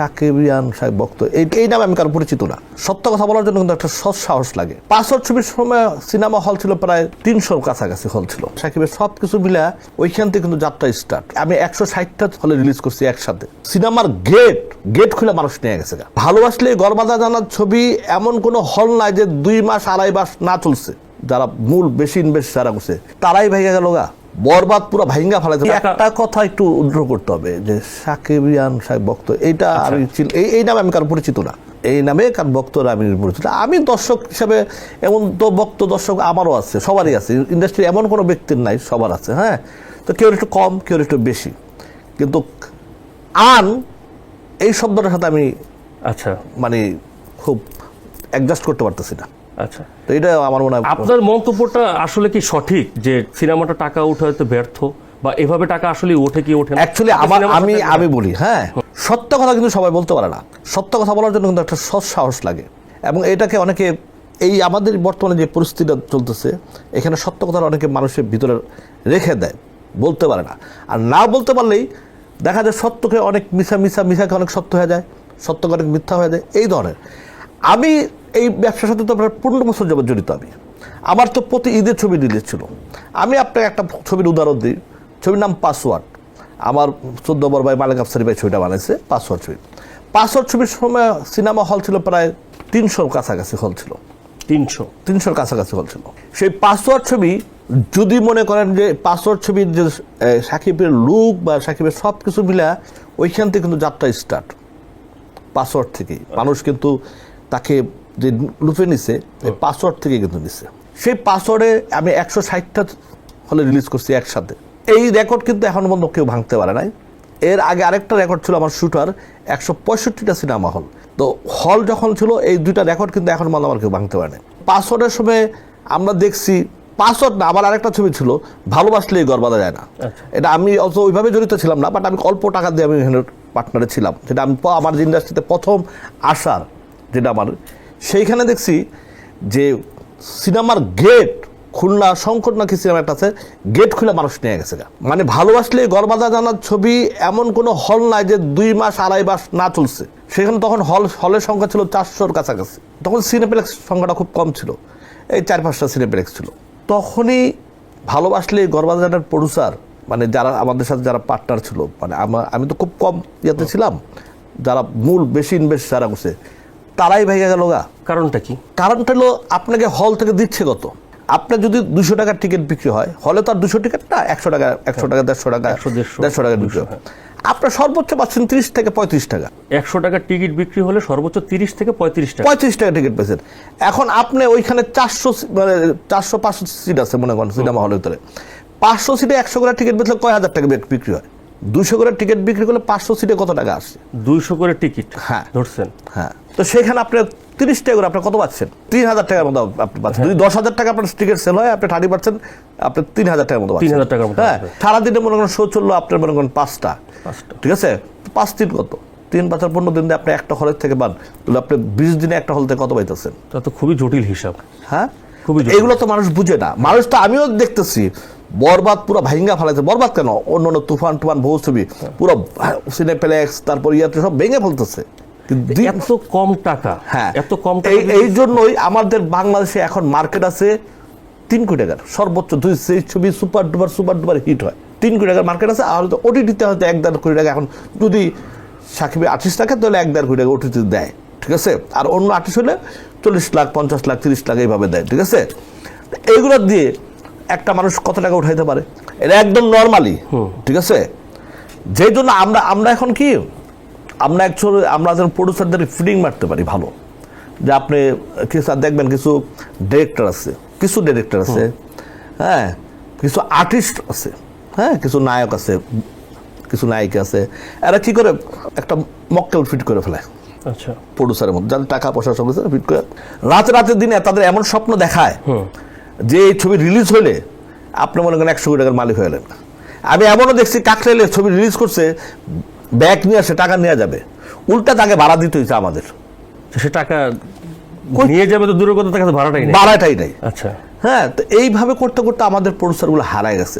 সাকিবিয়ান সাহেব বক্ত। এই নামে আমি কারও পরিচিত না। সত্য কথা বলার জন্য কিন্তু একটা সৎ সাহস লাগে। পাঁচশো ছবির সময় সিনেমা হল ছিল প্রায় তিনশোর কাছাকাছি হল ছিল। সাকিবের সব কিছু মিলা ওইখান থেকে কিন্তু যাত্রা স্টার্ট আমি একশো ষাটটা হলে রিলিজ করছি একসাথে। সিনেমার গেট গেট খুলে মানুষ নিয়ে গেছে। ভালোবাসলে গর্বাদা জানার ছবি এমন কোনো হল নাই যে দুই মাস আড়াই মাস না চলছে। যারা মূল বেশি ইনভেস্ট যারা করছে তারাই ভেঙে গেল গা। বরবাদ পুরো ভাইঙ্গা ফেলাইছে একটা কথা একটু উদ্র করতে হবে যে সাকিবিয়ান সাহেব বক্ত এইটা আমি চিন- এই এই নামে আমি কারও পরিচিত না। এই নামে কার বক্তরা আমি পরিচিত আমি দর্শক হিসাবে এমন তো বক্ত দর্শক আমারও আছে সবারই আছে। ইন্ডাস্ট্রি এমন কোনো ব্যক্তির নাই সবার আছে হ্যাঁ? তো কেউ একটু কম কেউ একটু বেশি। কিন্তু আন এই শব্দটার সাথে আমি আচ্ছা। মানে খুব অ্যাডজাস্ট করতে পারতেছি না। আচ্ছা। তো এটা আমার মনে হয় আপনার মন্তব্যটা আসলে কি সঠিক যে সিনেমাটা টাকা উঠাতে ব্যর্থ বা এভাবে টাকা আসলে ওঠে কি ওঠে অ্যাকচুয়ালি আমার আমি আমি বলি হ্যাঁ। সত্য কথা কিন্তু সবাই বলতে পারে না। সত্য কথা বলার জন্য কিন্তু একটা সৎ সাহস লাগে। এবং এটাকে অনেকে এই আমাদের বর্তমানে যে পরিস্থিতিটা চলতেছে এখানে সত্য কথা অনেকে মানুষের ভিতরে রেখে দেয় বলতে পারে না। আর না বলতে পারলেই দেখা যায় সত্যকে অনেক মিশা মিশা মিশাকে অনেক সত্য হয়ে যায় সত্যকে অনেক মিথ্যা হয়ে যায় এই ধরনের। আমি এই ব্যবসার সাথে তো আপনার পনেরো বছর যাবত জড়িত আমি। আমার তো প্রতি ঈদের ছবি রিলিজ ছিল। আমি আপনাকে একটা ছবির উদাহরণ দিই। ছবির নাম পাসওয়ার্ড আমার চোদ্দ বর ভাই মালিক আফসারি ভাই ছবিটা বানাইছে পাসওয়ার্ড ছবি। পাসওয়ার্ড ছবির সময় সিনেমা হল ছিল প্রায় তিনশোর কাছাকাছি হল ছিল। তিনশো। তিনশোর কাছাকাছি হল ছিল। সেই পাসওয়ার্ড ছবি যদি মনে করেন যে পাসওয়ার্ড ছবির যে সাকিবের লুক বা সাকিবের সব কিছু মিলা ওইখান থেকে কিন্তু যাত্রা স্টার্ট পাসওয়ার্ড থেকেই। মানুষ কিন্তু তাকে যে লুফে নিছে এই পাসওয়ার্ড থেকে কিন্তু নিছে। সেই পাসওয়ার্ডে আমি একশো ষাটটা হলে রিলিজ করছি একসাথে। এই রেকর্ড কিন্তু এখন পর্যন্ত কেউ ভাঙতে পারে নাই। এর আগে আরেকটা রেকর্ড ছিল আমার শুটার একশো পঁয়ষট্টিটা সিনেমা হল তো হল যখন ছিল এই দুইটা রেকর্ড কিন্তু এখন পর্যন্ত আমার কেউ ভাঙতে পারে নাই। পাসওয়ার্ডের সময় আমরা দেখছি পাসওয়ার্ড না আমার আরেকটা ছবি ছিল ভালোবাসলেই গর্বাদা যায় না। এটা আমি অত ওইভাবে জড়িত ছিলাম না বাট আমি অল্প টাকা দিয়ে আমি এখানে পার্টনারে ছিলাম যেটা আমি আমার ইন্ডাস্ট্রিতে প্রথম আসার যেটা আমার সেইখানে দেখছি যে সিনেমার গেট খুলনা সংকট নাকি সিনেমা একটা আছে গেট খুলে মানুষ নিয়ে গেছে। মানে ভালোবাসলে গর্বাদা জানার ছবি এমন কোনো হল নাই যে দুই মাস, আড়াই মাস না চলছে। সেখানে তখন হল হলের সংখ্যা ছিল চারশোর কাছাকাছি। তখন সিনেপ্লেক্স সংখ্যাটা খুব কম ছিল। এই চার পাঁচটা সিনেপ্লেক্স ছিল। তখনই ভালোবাসলে গর্বাদানের প্রডিউসার মানে যারা আমাদের সাথে যারা পার্টনার ছিল মানে আমা- আমি তো খুব কম ইয়েতে ছিলাম, যারা মূল বেশি ইনভেস্ট যারা করছে তারাই ভেঙে গেল গা। কারণটা কি? কারণটা হলো আপনাকে হল থেকে দিচ্ছে কত? আপনার যদি দুশো টাকার টিকিট বিক্রি হয় হলে তো আর দুশো টিকিট না একশো টাকা একশো টাকা দেড়শো টাকা দেড়শো, টাকা বিক্রি হয় আপনার সর্বোচ্চ পাচ্ছেন ত্রিশ থেকে পঁয়ত্রিশ টাকা। একশো টাকার টিকিট বিক্রি হলে সর্বোচ্চ তিরিশ থেকে পঁয়ত্রিশ টাকা। পঁয়ত্রিশ টাকা টিকিট পেয়েছেন। এখন আপনি ওইখানে চারশো মানে চারশো পাঁচশো সিট আছে মনে করেন সিনেমা হলের ভিতরে। পাঁচশো সিটে একশো করে টিকিট বেচলে কয় হাজার টাকা বিক- বিক্রি হয়? দুশো করে টিকিট বিক্রি করলে পাঁচশো সিটে কত টাকা আসছে? দুইশো করে টিকিট হ্যাঁ। ধরছেন। হ্যাঁ। তো সেখানে আপনি তিরিশ টাকা করে আপনি কত পাচ্ছেন? তিন হাজার টাকার মতো আপনি পাচ্ছেন। যদি দশ হাজার টাকা আপনার টিকিট সেল হয় আপনি থার্টি পার্সেন্ট আপনি তিন হাজার টাকার মতো পাচ্ছেন। 3,000 টাকার মতো হ্যাঁ। সারাদিনে মনে করেন শো চলল আপনার মনে করেন পাঁচটা। ঠিক আছে? পাঁচ দিন কত? তিন বছর পনেরো দিন আপনি একটা হলের থেকে পান তাহলে আপনি বিশ দিনে একটা হল থেকে কত পাইতেছেন? তা তো খুবই জটিল হিসাব। হ্যাঁ? খুবই এগুলো তো মানুষ বুঝে না। মানুষ তো আমিও দেখতেছি। বরবাদ পুরো ভাইঙ্গা ফেলাইছে। বরবাদ কেন? অন্য অন্য তুফান টুফান বহু ছবি পুরো সিনেপ্লেক্স তারপর ইয়াতে সব ভেঙে ফেলতেছে। কিন্তু এত কম টাকা। হ্যাঁ। এত কম টাকা এই এই জন্যই আমাদের বাংলাদেশে এখন মার্কেট আছে তিন কোটি টাকার। সর্বোচ্চ দুই সেই ছবি super duper super duper hit হয়। তিন কোটি টাকার মার্কেট আছে আর হয়তো ওটিটিতে হয়তো এক দেড় কোটি টাকা এখন। যদি সাকিবে আর্টিস্ট থাকে তাহলে এক দেড় কোটি টাকা ওটিটি দেয়। ঠিক আছে? আর অন্য আর্টিস্ট হলে চল্লিশ লাখ পঞ্চাশ লাখ তিরিশ লাখ এইভাবে দেয়। ঠিক আছে? এইগুলো দিয়ে একটা মানুষ কত টাকা উঠাইতে পারে? এটা একদম নর্মালি ঠিক আছে? যেই জন্য আমরা আমরা এখন কি আমরা অ্যাকচুয়ালি আমরা যেন প্রডিউসারদের ফিডিং মারতে পারি ভালো। যে আপনি কিছু দেখবেন কিছু ডিরেক্টর আছে কিছু ডিরেক্টর আছে হ্যাঁ কিছু আর্টিস্ট আছে হ্যাঁ কিছু নায়ক আছে কিছু নায়িকা আছে এরা কি করে একটা মক্কেল ফিট করে ফেলে। আচ্ছা। প্রডিউসারের মধ্যে যাদের টাকা পয়সা সব ফিট করে। রাতে রাতের দিনে তাদের এমন স্বপ্ন দেখায় যে এই ছবি রিলিজ হলে আপনি মনে করেন একশো কোটি টাকার মালিক হয়ে গেলেন। আমি এমনও দেখছি কাকরাইলে ছবি রিলিজ করছে ব্যাগ নিয়ে আসে টাকা নেওয়া যাবে। উল্টা তাকে ভাড়া দিতে হয়েছে আমাদের। সে টাকা নিয়ে যাবে তো দূরের কথা তাকে ভাড়াটাই নেই। ভাড়াটাই নাই। আচ্ছা। হ্যাঁ তো এইভাবে করতে করতে আমাদের প্রডিউসারগুলো হারায় গেছে।